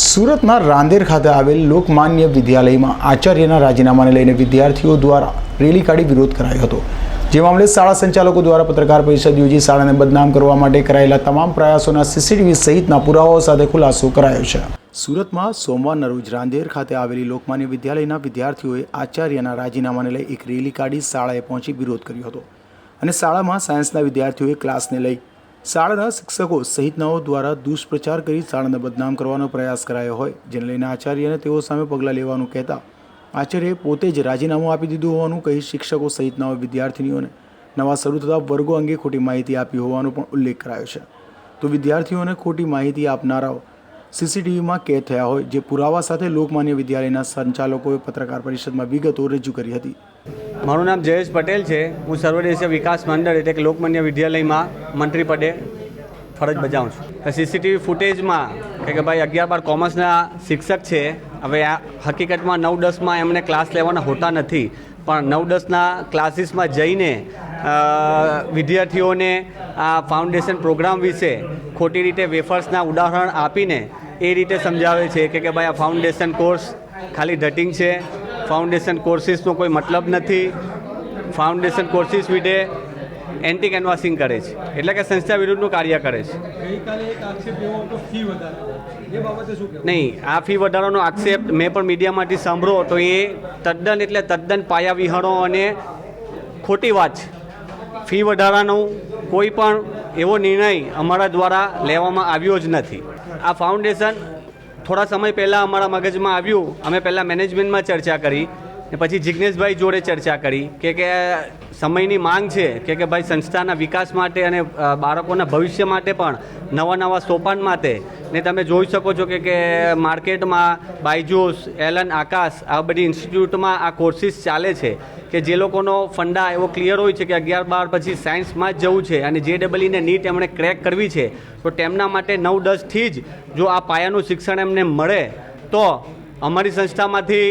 સુરતના રાંદેર ખાતે આવેલ લોકમાન્ય વિદ્યાલયમાં આચાર્યના રાજીનામાને લઈને વિદ્યાર્થીઓ દ્વારા રેલી કાઢી વિરોધ કરાયો હતો. જે મામલે શાળા સંચાલકો દ્વારા પત્રકાર પરિષદ યોજી શાળાને બદનામ કરવા માટે કરાયેલા તમામ પ્રયાસોના સીસીટીવી સહિતના પુરાવાઓ સાથે ખુલાસો કરાયો છે. સુરતમાં સોમવારના રોજ રાંદેર ખાતે આવેલી લોકમાન્ય વિદ્યાલયના વિદ્યાર્થીઓએ આચાર્યના રાજીનામાને લઈ એક રેલી કાઢી શાળાએ પહોંચી વિરોધ કર્યો હતો. અને શાળામાં સાયન્સના વિદ્યાર્થીઓએ ક્લાસને લઈ શાળાના શિક્ષકો સહિતનાઓ દ્વારા દુષ્પ્રચાર કરી શાળાને બદનામ કરવાનો પ્રયાસ કરાયો હોય, જેને લઈને આચાર્યને તેઓ સામે પગલાં લેવાનું કહેતા આચાર્યએ પોતે જ રાજીનામું આપી દીધું હોવાનું કહી શિક્ષકો સહિતનાઓ વિદ્યાર્થીનીઓને નવા શરૂ થતા વર્ગો અંગે ખોટી માહિતી આપી હોવાનો પણ ઉલ્લેખ કરાયો છે. તો વિદ્યાર્થીઓને ખોટી માહિતી આપનારાઓ સીસીટીવીમાં કેદ થયા હોય, જે પુરાવા સાથે લોકમાન્ય વિદ્યાલયના સંચાલકોએ પત્રકાર પરિષદમાં વિગતો રજૂ કરી હતી. મારું નામ જયેશ પટેલ છે. હું સર્વદેશીય વિકાસ મંડળ એટલે કે લોકમાન્ય વિદ્યાલયમાં મંત્રી પદે ફરજ બજાવું છું. સીસીટીવી ફૂટેજમાં, કે કે ભાઈ અગિયાર બાર કોમર્સના શિક્ષક છે. હવે આ હકીકતમાં નવ દસમાં એમને ક્લાસ લેવાના હોતા નથી. પણ નવ દસના ક્લાસીસમાં જઈને વિદ્યાર્થીઓને આ ફાઉન્ડેશન પ્રોગ્રામ વિશે ખોટી રીતે વેફર્સના ઉદાહરણ આપીને એ રીતે સમજાવે છે કે કે ભાઈ આ ફાઉન્ડેશન કોર્સ ખાલી ધટિંગ છે. ફાઉન્ડેશન કોર્સિસનો કોઈ મતલબ નથી. ફાઉન્ડેશન કોર્સિસ વિડે એન્ટી કેનવાસિંગ કરે છે. એટલે કે સંસ્થા વિરુદ્ધનું કાર્ય કરે છે. નહીં આ ફી વધારાનો આક્ષેપ મેં પણ મીડિયામાંથી સાંભળો તો એ તદ્દન એટલે તદ્દન પાયા વિહોણો અને ખોટી વાત છે. ફી વધારાનો કોઈ પણ એવો નિર્ણય અમારા દ્વારા લેવામાં આવ્યો જ નથી. આ ફાઉન્ડેશન થોડા સમય પહેલાં અમારા મગજમાં આવ્યું. અમે પહેલાં મેનેજમેન્ટમાં ચર્ચા કરી ને પછી જિજ્ઞેશભાઈ જોડે ચર્ચા કરી કે કે સમયની માંગ છે કે કે ભાઈ સંસ્થાના વિકાસ માટે અને બાળકોના ભવિષ્ય માટે પણ નવા નવા સોપાન માટે ને તમે જોઈ શકો છો કે કે માર્કેટમાં બાયજૂસ, એલન, આકાશ આ બધી ઇન્સ્ટિટ્યૂટમાં આ કોર્સિસ ચાલે છે કે જે લોકોનો ફંડા એવો ક્લિયર હોય છે કે અગિયાર બાર પછી સાયન્સમાં જ જવું છે અને જે ડબલ ને નીટ એમણે ક્રેક કરવી છે, તો તેમના માટે નવ દસથી જ જો આ પાયાનું શિક્ષણ એમને મળે, તો અમારી સંસ્થામાંથી,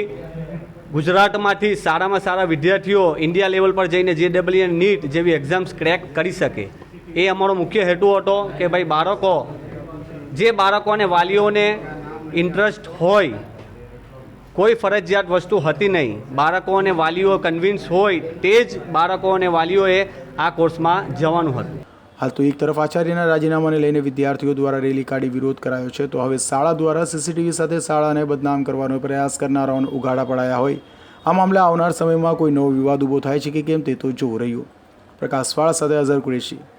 ગુજરાતમાંથી સારામાં સારા વિદ્યાર્થીઓ ઇન્ડિયા લેવલ પર જઈને જે ડબલ અને નીટ જેવી એક્ઝામ્સ ક્રેક કરી શકે. એ અમારો મુખ્ય હેતુ હતો કે ભાઈ બાળકો જે બાળકો અને વાલીઓને ઇન્ટરેસ્ટ હોય, કોઈ ફરજિયાત વસ્તુ હતી નહીં. બાળકો અને વાલીઓ કન્વિન્સ હોય તે જ બાળકો અને વાલીઓએ આ કોર્સમાં જવાનું હતું. હાલ તો એક તરફ આચાર્યના રાજીનામાને લઈને વિદ્યાર્થીઓ દ્વારા રેલી કાઢી વિરોધ કરાયો છે, તો હવે શાળા દ્વારા સીસીટીવી સાથે શાળાને બદનામ કરવાનો પ્રયાસ કરનારાઓને ઉઘાડા પડાયા હોય. આ મામલે આવનાર સમયમાં કોઈ નવો વિવાદ ઊભો થાય છે કે કેમ તે તો જોવું રહ્યું. પ્રકાશ વાળા સાથે અઝર કુરેશી.